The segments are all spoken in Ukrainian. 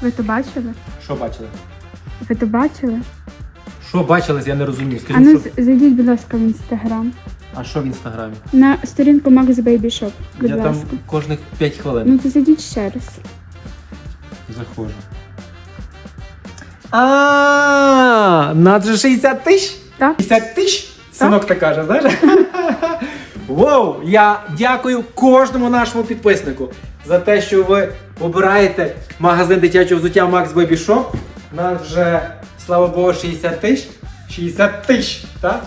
Ви то бачили? Що бачили? Ви то бачили? Що бачились, я не розумію. А Скажіть, ну що... з- зайдіть, будь ласка, в інстаграм. а що в інстаграмі? На сторінку Max Baby Shop, будь я ласка. там кожних 5 хвилин Ну то зайдіть ще раз. заходжу. А, нас же 60 тисяч? Так? 50 тисяч? Синок так каже, знаєш? Воу! Я дякую кожному нашому підписнику за те, що ви обираєте магазин дитячого взуття Max Baby Shop. Нас вже, слава Богу, 60 тисяч. 60 тисяч, так?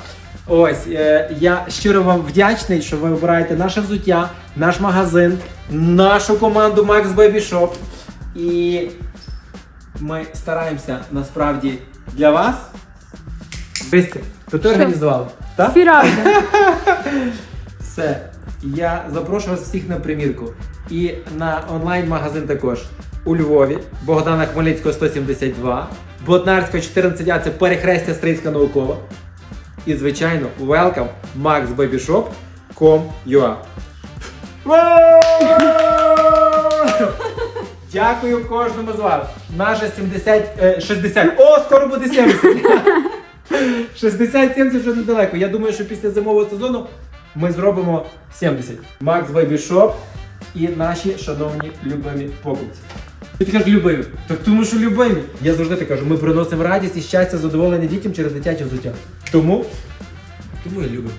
Ось, е, я щиро вам вдячний, що ви обираєте наше взуття, наш магазин, нашу команду Max Baby Shop. І ми стараємося насправді для вас. Христя, то ти організувала? Так? Все. Я запрошую вас всіх на примірку. І на онлайн-магазин також. У Львові, Богдана Хмельницького 172, Ботнарська 14А це перехрестя Стрийська наукова. І, звичайно, welcome maxbabyshop.com.ua Дякую кожному з вас. Наше 70, е, 60. О, скоро буде 70. 60-70 вже недалеко. Я думаю, що після зимового сезону ми зробимо 70. Max Baby Shop і наші шановні любимі покупці. Ти кажеш любимі. Так тому що любимі. Я завжди так кажу, ми приносимо радість і щастя, задоволення дітям через дитяче взуття. Тому, тому я люблю.